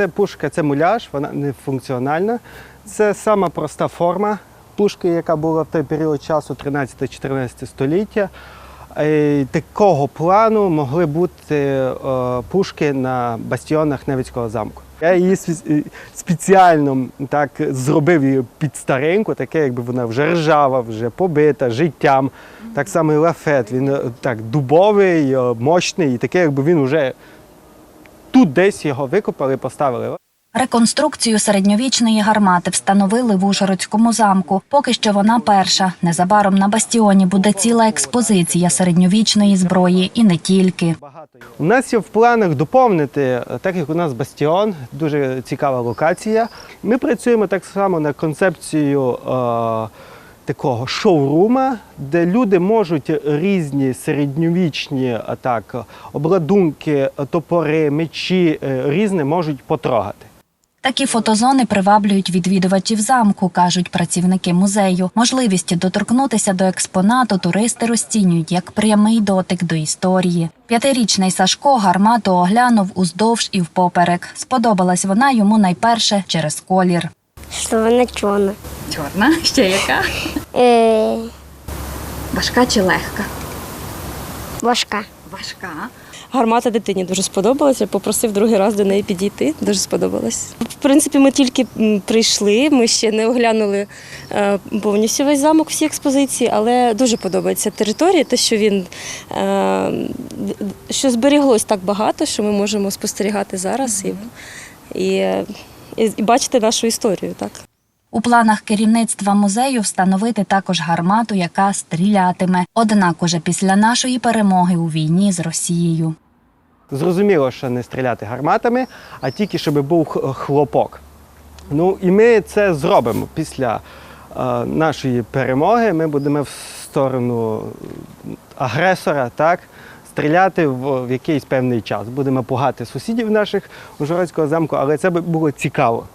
Це пушка, це муляж, вона не функціональна. Це сама проста форма пушки, яка була в той період часу, 13-14 століття. Такого плану могли бути е, пушки на бастіонах Невицького замку. Я її е, спеціально так зробив її під стареньку, таке, якби вона вже ржава, вже побита життям. Так само і лафет. Він е, так дубовий, мощний, і таке, якби він вже тут десь його викопали, поставили. Реконструкцію середньовічної гармати встановили в Ужгородському замку. Поки що вона перша. Незабаром на бастіоні буде ціла експозиція середньовічної зброї і не тільки. У нас є в планах доповнити, так як у нас бастіон, дуже цікава локація. Ми працюємо так само на концепцію е, такого шоурума, де люди можуть різні середньовічні так, обладунки, топори, мечі е, різне можуть потрогати. Такі фотозони приваблюють відвідувачів замку, кажуть працівники музею. Можливість доторкнутися до експонату туристи розцінюють як прямий дотик до історії. П'ятирічний Сашко гармату оглянув уздовж і впоперек. Сподобалась вона йому найперше через колір. Що вона чорна. Чорна, ще яка? Е, Важка чи легка? важка. Важка. Гармата дитині дуже сподобалася. Попросив другий раз до неї підійти. Дуже сподобалось. В принципі, ми тільки м, прийшли. Ми ще не оглянули е, повністю весь замок, всі експозиції, але дуже подобається територія, те, що він е, д- що зберіглось так багато, що ми можемо спостерігати зараз і, і, е, і, і бачити нашу історію. Так. У планах керівництва музею встановити також гармату, яка стрілятиме. Однак уже після нашої перемоги у війні з Росією. Зрозуміло, що не стріляти гарматами, а тільки щоб був хлопок. Ну і ми це зробимо після е, нашої перемоги. Ми будемо в сторону агресора, так, стріляти в, в якийсь певний час. Будемо пугати сусідів наших Ужгородського замку, але це було цікаво.